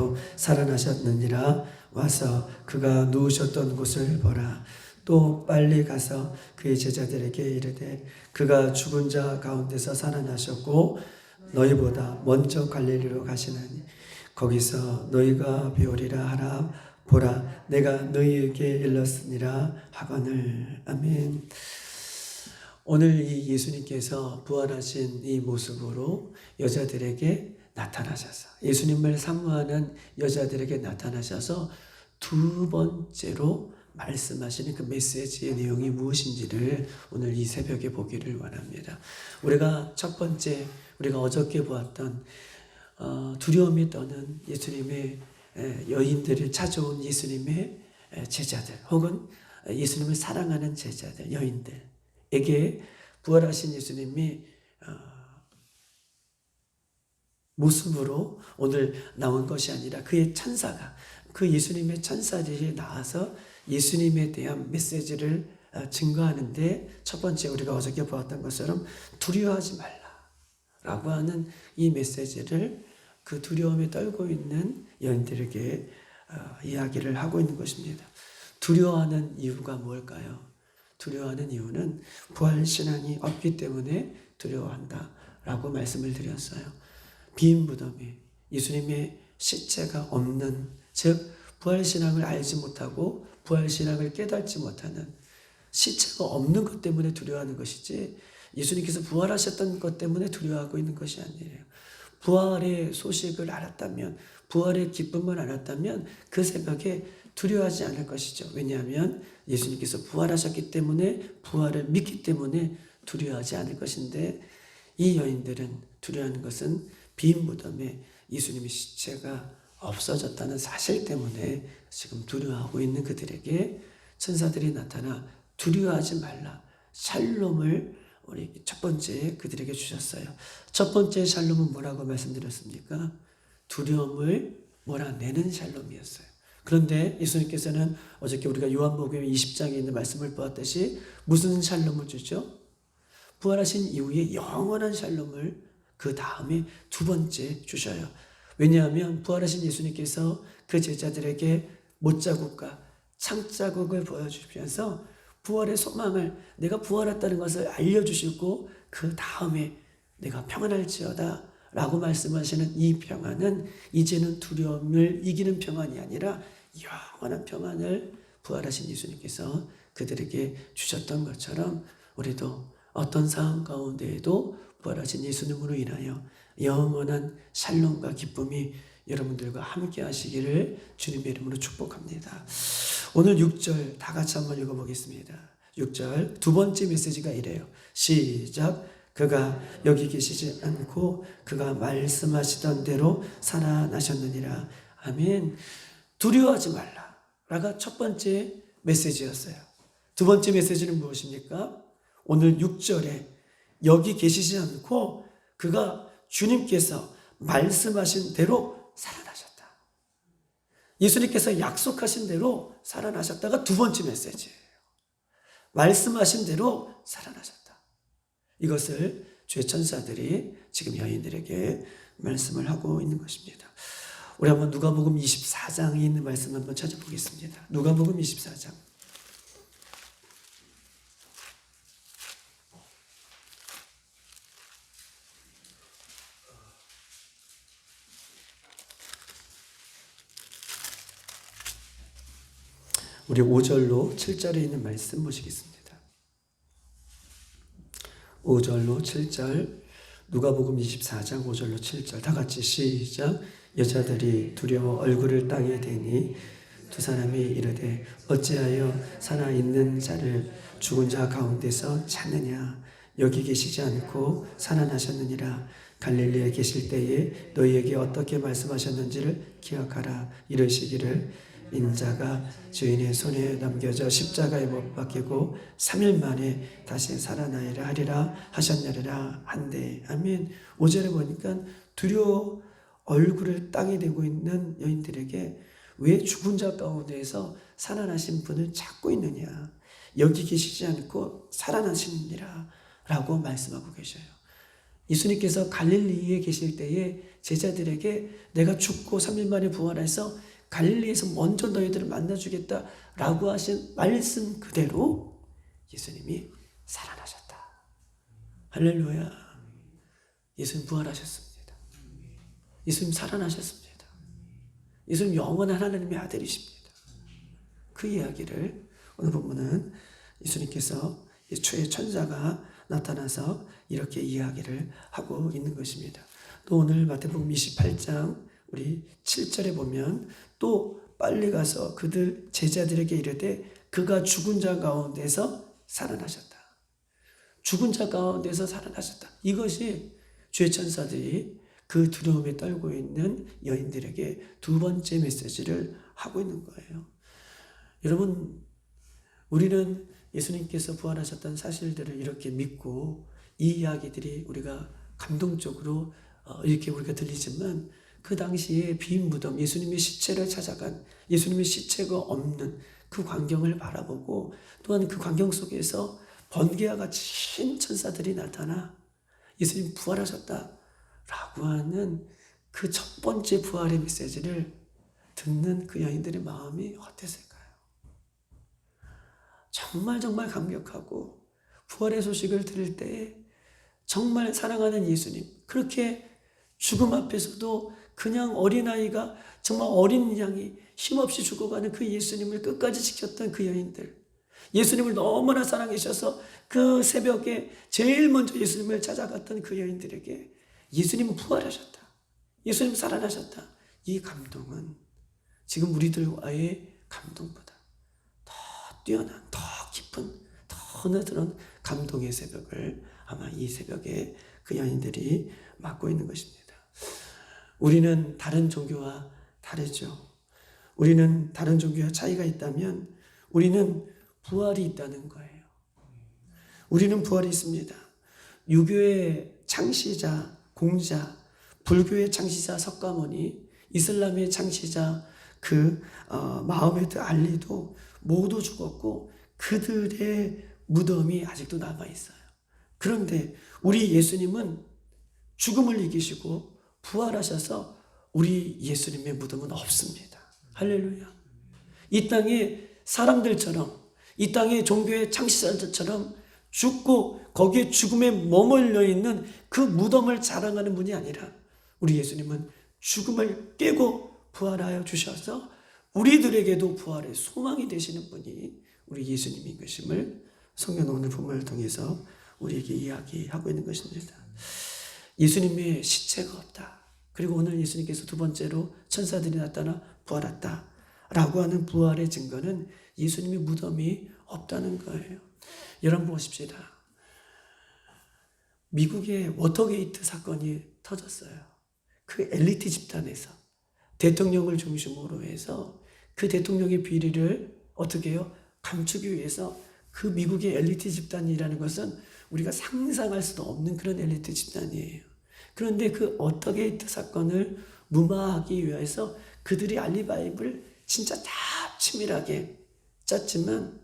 대로 살아나셨느니라. 와서 그가 누우셨던 곳을 보라. 또 빨리 가서 그의 제자들에게 이르되 그가 죽은 자 가운데서 살아나셨고 너희보다 먼저 갈릴리로 가시나니 거기서 너희가 배우리라 하라. 보라 내가 너희에게 일렀으니라 하거늘. 아멘. 오늘 이 예수님께서 부활하신 이 모습으로 여자들에게 나타나셔서 예수님을 사모하는 여자들에게 나타나셔서 두 번째로 말씀하시는 그 메시지의 내용이 무엇인지를 오늘 이 새벽에 보기를 원합니다. 우리가 첫 번째 우리가 어저께 보았던 어, 두려움이 떠는 예수님의 에, 여인들을 찾아온 예수님의 에, 제자들 혹은 예수님을 사랑하는 제자들 여인들에게 부활하신 예수님이 어, 모습으로 오늘 나온 것이 아니라 그의 천사가 그 예수님의 천사들이 나와서 예수님에 대한 메시지를 어, 증거하는데 첫 번째 우리가 어저께 보았던 것처럼 두려워하지 말라라고 하는 이 메시지를 그 두려움에 떨고 있는 여인들에게 어, 이야기를 하고 있는 것입니다. 두려워하는 이유가 뭘까요? 두려워하는 이유는 부활 신앙이 없기 때문에 두려워한다 라고 말씀을 드렸어요. 빈 무덤에 예수님의 시체가 없는 즉 부활 신앙을 알지 못하고 부활 신앙을 깨닫지 못하는 시체가 없는 것 때문에 두려워하는 것이지 예수님께서 부활하셨던 것 때문에 두려워하고 있는 것이 아니에요. 부활의 소식을 알았다면 부활의 기쁨을 알았다면 그 새벽에 두려워하지 않을 것이죠. 왜냐하면 예수님께서 부활하셨기 때문에 부활을 믿기 때문에 두려워하지 않을 것인데 이 여인들은 두려워하는 것은 빈 무덤에 예수님의 시체가 없어졌다는 사실 때문에 지금 두려워하고 있는 그들에게 천사들이 나타나 두려워하지 말라. 샬롬을 우리 첫 번째 그들에게 주셨어요. 첫 번째 샬롬은 뭐라고 말씀드렸습니까? 두려움을 몰아내는 샬롬이었어요. 그런데 예수님께서는 어저께 우리가 요한복음 20장에 있는 말씀을 보았듯이 무슨 샬롬을 주죠? 부활하신 이후에 영원한 샬롬을 그 다음에 두 번째 주셔요. 왜냐하면 부활하신 예수님께서 그 제자들에게 못자국과 창자국을 보여주시면서 부활의 소망을 내가 부활했다는 것을 알려주시고 그 다음에 내가 평안할지어다 라고 말씀하시는 이 평안은 이제는 두려움을 이기는 평안이 아니라 영원한 평안을 부활하신 예수님께서 그들에게 주셨던 것처럼 우리도 어떤 상황 가운데에도 부활하신 예수님으로 인하여 영원한 샬롬과 기쁨이 여러분들과 함께 하시기를 주님의 이름으로 축복합니다. 오늘 6절 다 같이 한번 읽어보겠습니다. 6절 두 번째 메시지가 이래요. 시작. 그가 여기 계시지 않고 그가 말씀하시던 대로 살아나셨느니라. 아멘. 두려워하지 말라. 라가 첫 번째 메시지였어요. 두 번째 메시지는 무엇입니까? 오늘 6절에 여기 계시지 않고 그가 주님께서 말씀하신 대로 살아나셨다. 예수님께서 약속하신 대로 살아나셨다가 두 번째 메시지예요. 말씀하신 대로 살아나셨다. 이것을 주의 천사들이 지금 여인들에게 말씀을 하고 있는 것입니다. 우리 한번 누가복음 24장에 있는 말씀 한번 찾아보겠습니다. 누가복음 24장. 우리 5절로 7절에 있는 말씀 보시겠습니다. 5절로 7절 누가복음 24장 5절로 7절 다 같이 시작. 여자들이 두려워 얼굴을 땅에 대니 두 사람이 이르되 어찌하여 살아 있는 자를 죽은 자 가운데서 찾느냐? 여기 계시지 않고 살아나셨느니라. 갈릴리에 계실 때에 너희에게 어떻게 말씀하셨는지를 기억하라. 이르시기를 인자가 주인의 손에 넘겨져 십자가에 못 박히고 3일 만에 다시 살아나리라 하리라 하셨느니라 한데 아멘. 5절에 보니까 두려워 얼굴을 땅에 대고 있는 여인들에게 왜 죽은 자 가운데에서 살아나신 분을 찾고 있느냐? 여기 계시지 않고 살아나시느니라 라고 말씀하고 계셔요. 예수님께서 갈릴리에 계실 때에 제자들에게 내가 죽고 3일 만에 부활해서 갈릴리에서 먼저 너희들을 만나주겠다 라고 하신 말씀 그대로 예수님이 살아나셨다. 할렐루야. 예수님 부활하셨습니다. 예수님 살아나셨습니다. 예수님 영원한 하나님의 아들이십니다. 그 이야기를 오늘 본문은 예수님께서 예초의 천사가 나타나서 이렇게 이야기를 하고 있는 것입니다. 또 오늘 마태복음 28장 우리 7절에 보면 또 빨리 가서 그들 제자들에게 이르되 그가 죽은 자 가운데서 살아나셨다. 죽은 자 가운데서 살아나셨다. 이것이 주의 천사들이 그 두려움에 떨고 있는 여인들에게 두 번째 메시지를 하고 있는 거예요. 여러분, 우리는 예수님께서 부활하셨던 사실들을 이렇게 믿고 이 이야기들이 우리가 감동적으로 어, 이렇게 우리가 들리지만 그 당시에 빈 무덤, 예수님의 시체를 찾아간 예수님의 시체가 없는 그 광경을 바라보고 또한 그 광경 속에서 번개와 같이 신 천사들이 나타나 예수님 부활하셨다라고 하는 그 첫 번째 부활의 메시지를 듣는 그 여인들의 마음이 어땠을까요? 정말 정말 감격하고 부활의 소식을 들을 때 정말 사랑하는 예수님 그렇게 죽음 앞에서도 그냥 어린아이가 정말 어린 양이 힘없이 죽어가는 그 예수님을 끝까지 지켰던 그 여인들 예수님을 너무나 사랑하셔서 그 새벽에 제일 먼저 예수님을 찾아갔던 그 여인들에게 예수님은 부활하셨다. 예수님 살아나셨다. 이 감동은 지금 우리들과의 감동보다 더 뛰어난, 더 깊은, 더 느드는 감동의 새벽을 아마 이 새벽에 그 여인들이 맡고 있는 것입니다. 우리는 다른 종교와 다르죠. 우리는 다른 종교와 차이가 있다면 우리는 부활이 있다는 거예요. 우리는 부활이 있습니다. 유교의 창시자, 공자, 불교의 창시자 석가모니, 이슬람의 창시자 그 어, 마호메드 알리도 모두 죽었고 그들의 무덤이 아직도 남아 있어요. 그런데 우리 예수님은 죽음을 이기시고 부활하셔서 우리 예수님의 무덤은 없습니다. 할렐루야. 이 땅에 사람들처럼 이 땅의 종교의 창시자들처럼 죽고 거기에 죽음에 머물러 있는 그 무덤을 자랑하는 분이 아니라 우리 예수님은 죽음을 깨고 부활하여 주셔서 우리들에게도 부활의 소망이 되시는 분이 우리 예수님인 것임을 성경 오늘 본문을 통해서 우리에게 이야기하고 있는 것입니다. 예수님의 시체가 없다. 그리고 오늘 예수님께서 두 번째로 천사들이 나타나 부활했다. 라고 하는 부활의 증거는 예수님의 무덤이 없다는 거예요. 여러분 보십시다. 미국의 워터게이트 사건이 터졌어요. 그 엘리트 집단에서 대통령을 중심으로 해서 그 대통령의 비리를 어떻게 해요? 감추기 위해서 그 미국의 엘리트 집단이라는 것은 우리가 상상할 수도 없는 그런 엘리트 집단이에요. 그런데 그 워터게이트 사건을 무마하기 위해서 그들이 알리바이를 진짜 다 치밀하게 짰지만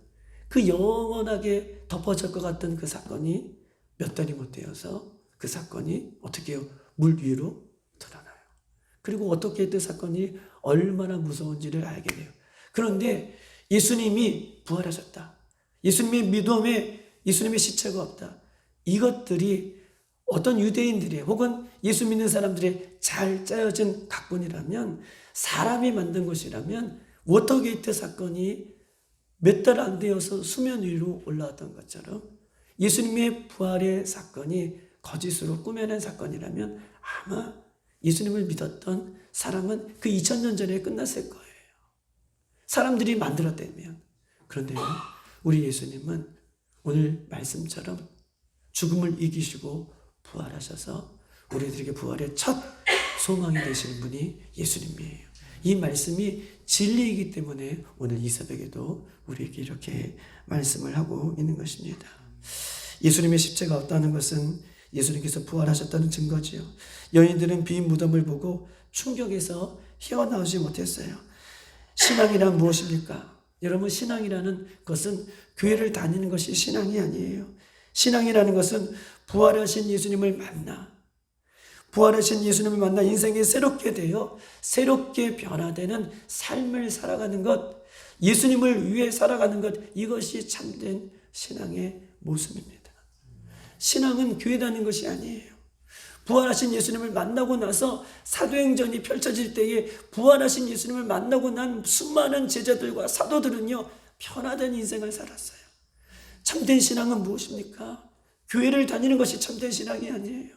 그 영원하게 덮어질 것 같던 그 사건이 몇 달이 못 되어서 그 사건이 어떻게? 물 위로 드러나요. 그리고 어떻게든 사건이 얼마나 무서운지를 알게 돼요. 그런데 예수님이 부활하셨다. 예수님의 믿음에 예수님의 시체가 없다. 이것들이 어떤 유대인들의 혹은 예수 믿는 사람들의 잘 짜여진 각본이라면 사람이 만든 것이라면 워터게이트 사건이 몇 달 안 되어서 수면 위로 올라왔던 것처럼 예수님의 부활의 사건이 거짓으로 꾸며낸 사건이라면 아마 예수님을 믿었던 사람은 그 2000년 전에 끝났을 거예요. 사람들이 만들었다면. 그런데 우리 예수님은 오늘 말씀처럼 죽음을 이기시고 부활하셔서 우리들에게 부활의 첫 소망이 되시는 분이 예수님이에요. 이 말씀이 진리이기 때문에 오늘 이 새벽에도 우리에게 이렇게 말씀을 하고 있는 것입니다. 예수님의 십자가 없다는 것은 예수님께서 부활하셨다는 증거지요. 여인들은 빈 무덤을 보고 충격에서 헤어나오지 못했어요. 신앙이란 무엇입니까? 여러분, 신앙이라는 것은 교회를 다니는 것이 신앙이 아니에요. 신앙이라는 것은 부활하신 예수님을 만나 부활하신 예수님을 만나 인생이 새롭게 되어 새롭게 변화되는 삶을 살아가는 것, 예수님을 위해 살아가는 것, 이것이 참된 신앙의 모습입니다. 신앙은 교회 다니는 것이 아니에요. 부활하신 예수님을 만나고 나서 사도행전이 펼쳐질 때에 부활하신 예수님을 만나고 난 수많은 제자들과 사도들은요, 변화된 인생을 살았어요. 참된 신앙은 무엇입니까? 교회를 다니는 것이 참된 신앙이 아니에요.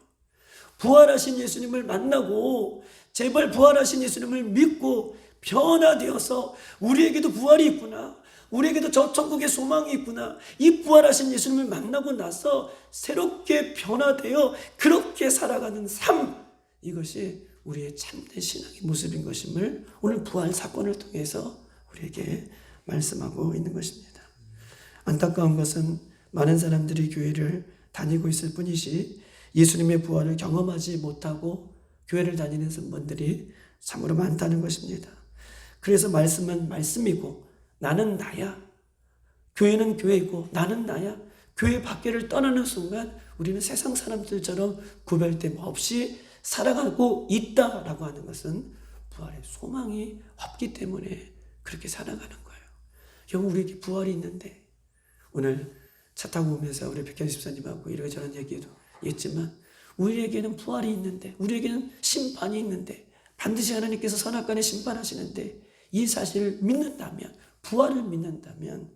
부활하신 예수님을 만나고 제발 부활하신 예수님을 믿고 변화되어서 우리에게도 부활이 있구나. 우리에게도 저 천국의 소망이 있구나. 이 부활하신 예수님을 만나고 나서 새롭게 변화되어 그렇게 살아가는 삶. 이것이 우리의 참된 신앙의 모습인 것임을 오늘 부활 사건을 통해서 우리에게 말씀하고 있는 것입니다. 안타까운 것은 많은 사람들이 교회를 다니고 있을 뿐이지 예수님의 부활을 경험하지 못하고 교회를 다니는 분들이 참으로 많다는 것입니다. 그래서 말씀은 말씀이고 나는 나야. 교회는 교회이고 나는 나야. 교회 밖에를 떠나는 순간 우리는 세상 사람들처럼 구별됨 없이 살아가고 있다라고 하는 것은 부활의 소망이 없기 때문에 그렇게 살아가는 거예요. 결국 우리에게 부활이 있는데 오늘 차 타고 오면서 우리 백현 집사님하고 이러저런 얘기도 했지만 우리에게는 부활이 있는데 우리에게는 심판이 있는데 반드시 하나님께서 선악간에 심판하시는데 이 사실을 믿는다면 부활을 믿는다면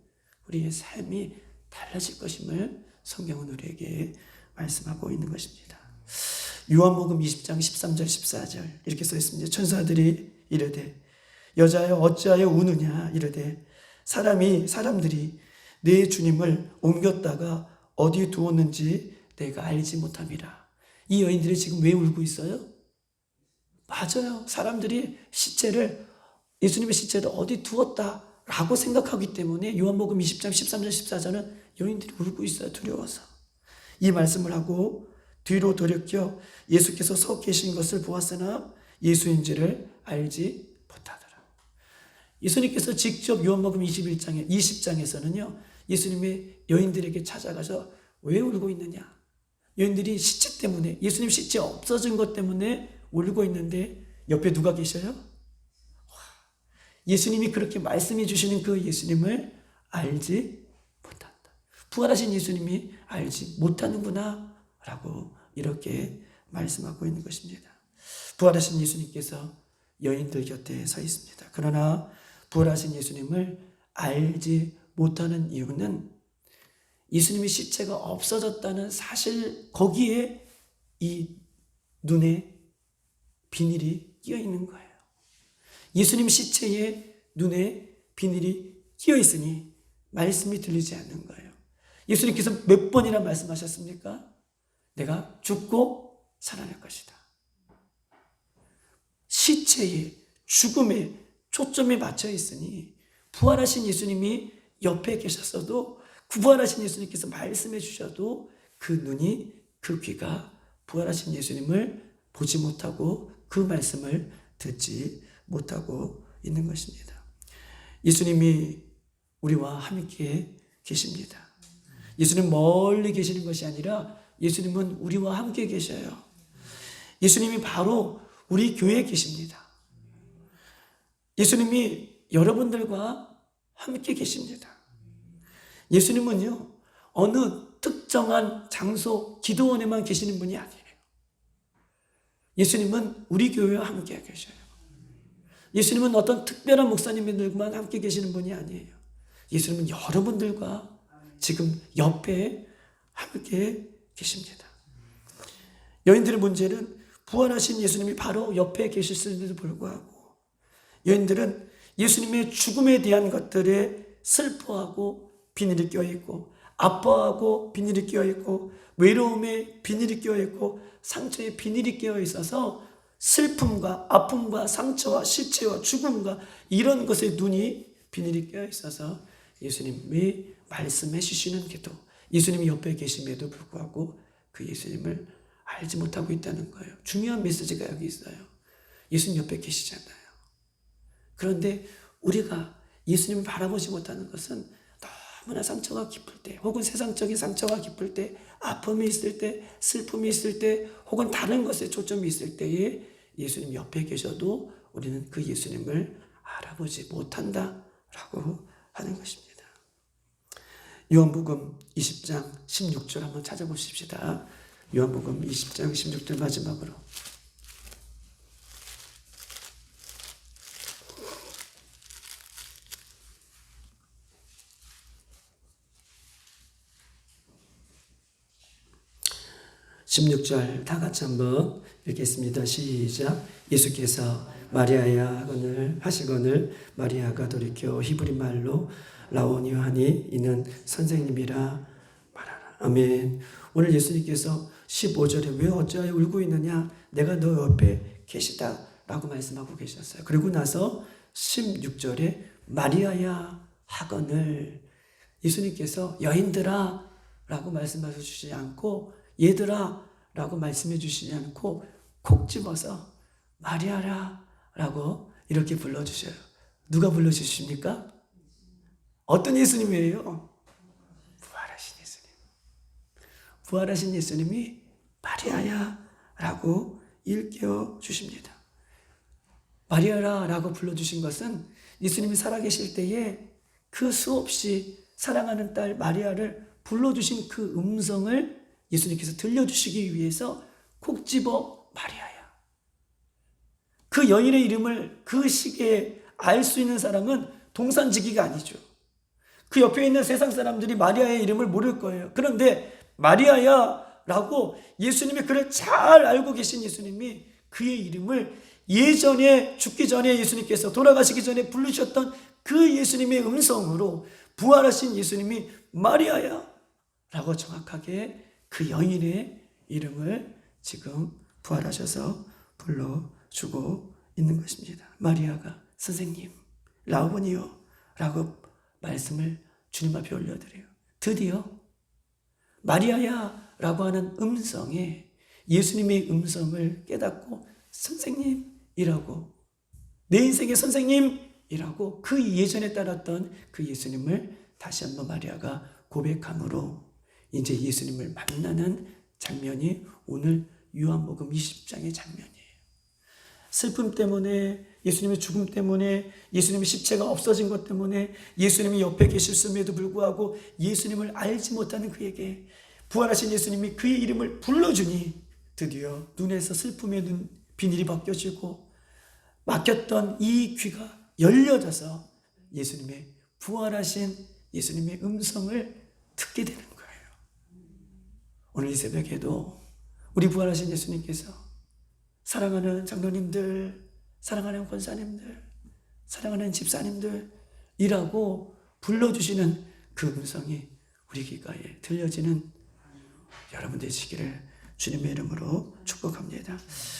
우리의 삶이 달라질 것임을 성경은 우리에게 말씀하고 있는 것입니다. 요한복음 20장 13절 14절 이렇게 써 있습니다. 천사들이 이르되 여자여 어찌하여 우느냐 이르되 사람이 사람들이 내 주님을 옮겼다가 어디 두었는지 내가 알지 못함이라. 이 여인들이 지금 왜 울고 있어요? 맞아요. 사람들이 시체를 예수님의 시체를 어디 두었다라고 생각하기 때문에 요한복음 20장 13절 14절은 여인들이 울고 있어요. 두려워서. 이 말씀을 하고 뒤로 돌이켜 예수께서 서 계신 것을 보았으나 예수인지를 알지 못하더라. 예수님께서 직접 요한복음 21장에 20장에서는요. 예수님의 여인들에게 찾아가서 왜 울고 있느냐? 여인들이 시체 때문에 예수님 시체 없어진 것 때문에 울고 있는데 옆에 누가 계셔요? 예수님이 그렇게 말씀해 주시는 그 예수님을 알지 못한다. 부활하신 예수님이 알지 못하는구나 라고 이렇게 말씀하고 있는 것입니다. 부활하신 예수님께서 여인들 곁에 서 있습니다. 그러나 부활하신 예수님을 알지 못하는 이유는 예수님의 시체가 없어졌다는 사실 거기에 이 눈에 비닐이 끼어 있는 거예요. 예수님 시체에 눈에 비닐이 끼어 있으니 말씀이 들리지 않는 거예요. 예수님께서 몇 번이나 말씀하셨습니까? 내가 죽고 살아날 것이다. 시체에 죽음에 초점이 맞춰 있으니 부활하신 예수님이 옆에 계셨어도 부활하신 예수님께서 말씀해 주셔도 그 눈이 그 귀가 부활하신 예수님을 보지 못하고 그 말씀을 듣지 못하고 있는 것입니다. 예수님이 우리와 함께 계십니다. 예수님 멀리 계시는 것이 아니라 예수님은 우리와 함께 계셔요. 예수님이 바로 우리 교회에 계십니다. 예수님이 여러분들과 함께 계십니다. 예수님은요, 어느 특정한 장소, 기도원에만 계시는 분이 아니에요. 예수님은 우리 교회와 함께 계셔요. 예수님은 어떤 특별한 목사님들만 함께 계시는 분이 아니에요. 예수님은 여러분들과 지금 옆에 함께 계십니다. 여인들의 문제는 부활하신 예수님이 바로 옆에 계실는데도 불구하고 여인들은 예수님의 죽음에 대한 것들에 슬퍼하고 비닐이 껴있고 아파하고 비닐이 껴있고 외로움에 비닐이 껴있고 상처에 비닐이 끼어 있어서 슬픔과 아픔과 상처와 실체와 죽음과 이런 것에 눈이 비닐이 껴 있어서 예수님이 말씀해 주시는 게도 예수님이 옆에 계심에도 불구하고 그 예수님을 알지 못하고 있다는 거예요. 중요한 메시지가 여기 있어요. 예수님 옆에 계시잖아요. 그런데 우리가 예수님을 바라보지 못하는 것은 너무나 상처가 깊을 때, 혹은 세상적인 상처가 깊을 때, 아픔이 있을 때, 슬픔이 있을 때, 혹은 다른 것에 초점이 있을 때에 예수님 옆에 계셔도 우리는 그 예수님을 알아보지 못한다라고 하는 것입니다. 요한복음 20장 16절 한번 찾아보십시다. 요한복음 20장 16절 마지막으로. (16절) 다 같이 한번 읽겠습니다 시작 예수께서 마리아야 하거늘 하시거늘 마리아가 돌이켜 히브리 말로 라오니오 하니 이는 선생님이라 말하라. 아멘. 오늘 예수님께서 15절에 왜 어찌하여 울고 있느냐? 내가 너 옆에 계시다. 라고 말씀하고 계셨어요. 그리고 나서 16절에 마리아야 하거늘 예수님께서 여인들아 라고 말씀하셔 주시지 않고 얘들아 라고 말씀해 주시지 않고 콕 집어서 마리아라 라고 이렇게 불러주셔요. 누가 불러주십니까? 어떤 예수님이에요? 부활하신 예수님. 부활하신 예수님이 마리아야 라고 일깨워 주십니다. 마리아라 라고 불러주신 것은 예수님이 살아계실 때에 그 수없이 사랑하는 딸 마리아를 불러주신 그 음성을 예수님께서 들려주시기 위해서 콕 집어 마리아야. 그 여인의 이름을 그 시기에 알 수 있는 사람은 동산지기가 아니죠. 그 옆에 있는 세상 사람들이 마리아의 이름을 모를 거예요. 그런데 마리아야 라고 예수님이 그를 잘 알고 계신 예수님이 그의 이름을 예전에 죽기 전에 예수님께서 돌아가시기 전에 부르셨던 그 예수님의 음성으로 부활하신 예수님이 마리아야 라고 정확하게 그 여인의 이름을 지금 부활하셔서 불러주고 있는 것입니다. 마리아가 선생님, 라오니요 라고 말씀을 주님 앞에 올려드려요. 드디어 마리아야 라고 하는 음성에 예수님의 음성을 깨닫고 선생님이라고 내 인생의 선생님이라고 그 예전에 따랐던 그 예수님을 다시 한번 마리아가 고백함으로 이제 예수님을 만나는 장면이 오늘 요한복음 20장의 장면이에요. 슬픔 때문에 예수님의 죽음 때문에 예수님의 십체가 없어진 것 때문에 예수님이 옆에 계실음에도 불구하고 예수님을 알지 못하는 그에게 부활하신 예수님이 그의 이름을 불러주니 드디어 눈에서 슬픔의 눈 비닐이 벗겨지고 막혔던 이 귀가 열려져서 예수님의 부활하신 예수님의 음성을 듣게 되는 거예요. 오늘 이 새벽에도 우리 부활하신 예수님께서 사랑하는 장로님들, 사랑하는 권사님들, 사랑하는 집사님들 이라고 불러주시는 그 음성이 우리 귀가에 들려지는 여러분 되시기를 주님의 이름으로 축복합니다.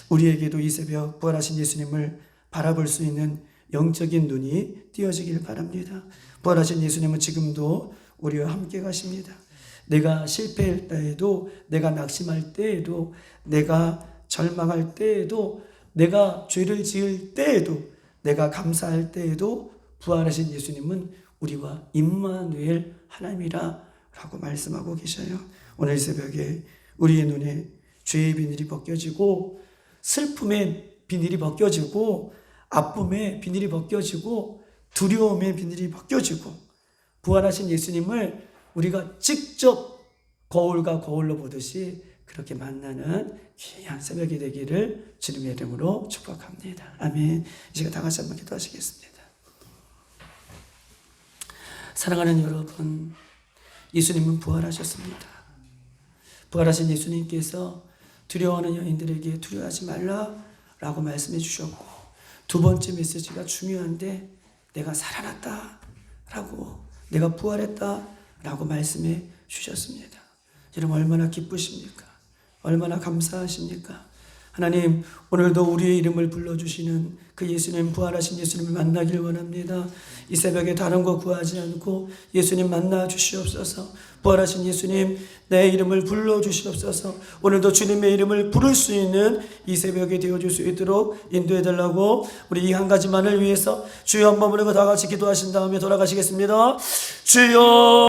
우리에게도 이 새벽 부활하신 예수님을 바라볼 수 있는 영적인 눈이 띄어지길 바랍니다. 부활하신 예수님은 지금도 우리와 함께 가십니다. 내가 실패할 때에도, 내가 낙심할 때에도, 내가 절망할 때에도, 내가 죄를 지을 때에도, 내가 감사할 때에도 부활하신 예수님은 우리와 임마누엘 하나님이라라고 말씀하고 계셔요. 오늘 새벽에 우리의 눈에 죄의 비늘이 벗겨지고 슬픔의 비늘이 벗겨지고 아픔의 비늘이 벗겨지고 두려움의 비늘이 벗겨지고 부활하신 예수님을 우리가 직접 거울과 거울로 보듯이 그렇게 만나는 귀한 새벽이 되기를 주님의 이름으로 축복합니다. 아멘. 이 시간 다 같이 한번 기도하시겠습니다. 사랑하는 여러분, 예수님은 부활하셨습니다. 부활하신 예수님께서 두려워하는 여인들에게 두려워하지 말라라고 말씀해 주셨고 두 번째 메시지가 중요한데 내가 살아났다라고 내가 부활했다 라고 말씀해 주셨습니다. 여러분 얼마나 기쁘십니까? 얼마나 감사하십니까? 하나님 오늘도 우리의 이름을 불러주시는 그 예수님 부활하신 예수님을 만나길 원합니다. 이 새벽에 다른 거 구하지 않고 예수님 만나 주시옵소서. 부활하신 예수님 내 이름을 불러 주시옵소서. 오늘도 주님의 이름을 부를 수 있는 이 새벽에 되어줄 수 있도록 인도해 달라고 우리 이 한 가지만을 위해서 주여 한 번 부르고 다 같이 기도하신 다음에 돌아가시겠습니다. 주여